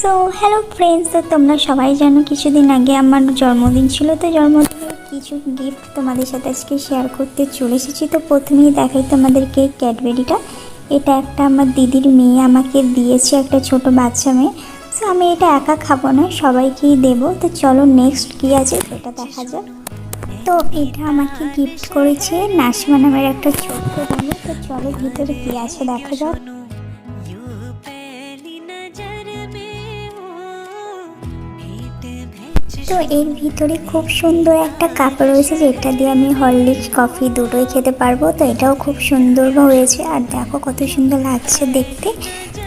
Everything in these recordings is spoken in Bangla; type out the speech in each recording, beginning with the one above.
সো হ্যালো ফ্রেন্ডস তো তোমরা সবাই জানো কিছুদিন আগে আমার জন্মদিন ছিল, তো জন্মদিনের কিছু গিফট তোমাদের সাথে আজকে শেয়ার করতে চলে এসেছি। তো প্রথমেই দেখাই তোমাদেরকে ক্যাডবেরিটা। এটা একটা আমার দিদির মেয়ে আমাকে দিয়েছে, একটা ছোট বাচ্চা মেয়ে। সো আমি এটা একা খাব না, সবাইকেই দেবো। তো চলো নেক্সট কী আছে সেটা দেখা যাক। তো এটা আমাকে গিফট করেছে নাসিমা নামের একটা ছোট্ট মেয়ে তো চলো ভিতরে কী আছে দেখা যাক। তো এর ভিতরে খুব সুন্দর একটা কাপ রয়েছে যেটা দিয়ে আমি হরলিক্স কফি দুটোই খেতে পারব। তো এটাও খুব সুন্দর হয়েছে আর দেখো কত সুন্দর লাগছে দেখতে।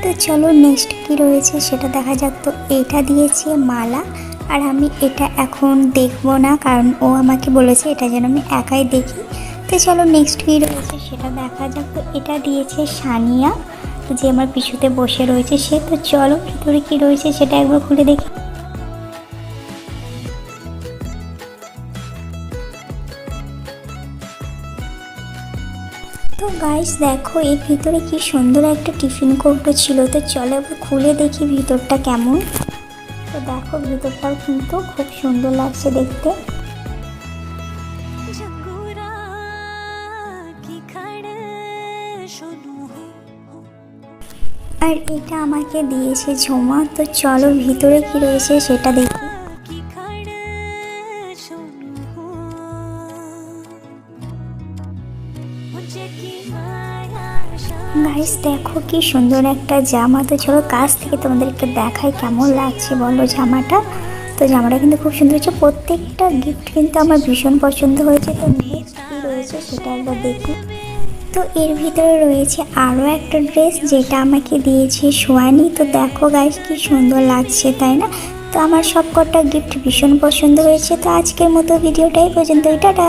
তো চলো নেক্সট কি রয়েছে সেটা দেখা যাক। তো এটা দিয়েছে মালা আর আমি এটা এখন দেখব না কারণ ও আমাকে বলেছে এটা যেন আমি একাই দেখি। তো চলো নেক্সট কি রয়েছে সেটা দেখা যাক। তো এটা দিয়েছে সানিয়া যে আমার পিছুতে বসে রয়েছে সে। তো চলো ভিতরে কি রয়েছে সেটা একবার খুলে দেখি। তো গাইস দেখো এর ভিতরে কি সুন্দর একটা টিফিন কৌটো ছিল। তো চলো এবার খুলে দেখি ভিতরটা কেমন। তো দেখো ভিতরটাও কিন্তু খুব সুন্দর লাগছে দেখতে। আর এটা আমাকে দিয়েছে ঝোমা। তো চলো ভিতরে কি রয়েছে সেটা দেখি। গাইস দেখো কি সুন্দর একটা জামা। তো চলো কাছ থেকে তোমাদেরকে দেখাই কেমন লাগছে, বলো জামাটা। তো জামাটা কিন্তু খুব সুন্দর হয়েছে। প্রত্যেকটা গিফট কিন্তু আমার ভীষণ পছন্দ হয়েছে। তো নেক্সট রয়েছে সেটা একবার দেখি। তো এর ভিতরে রয়েছে আরও একটা ড্রেস যেটা আমাকে দিয়েছে সোয়ানি। তো দেখো গাইস কি সুন্দর লাগছে, তাই না? তো আমার সব কটা গিফট ভীষণ পছন্দ হয়েছে। তো আজকের মতো ভিডিওটাই পর্যন্ত টাটা!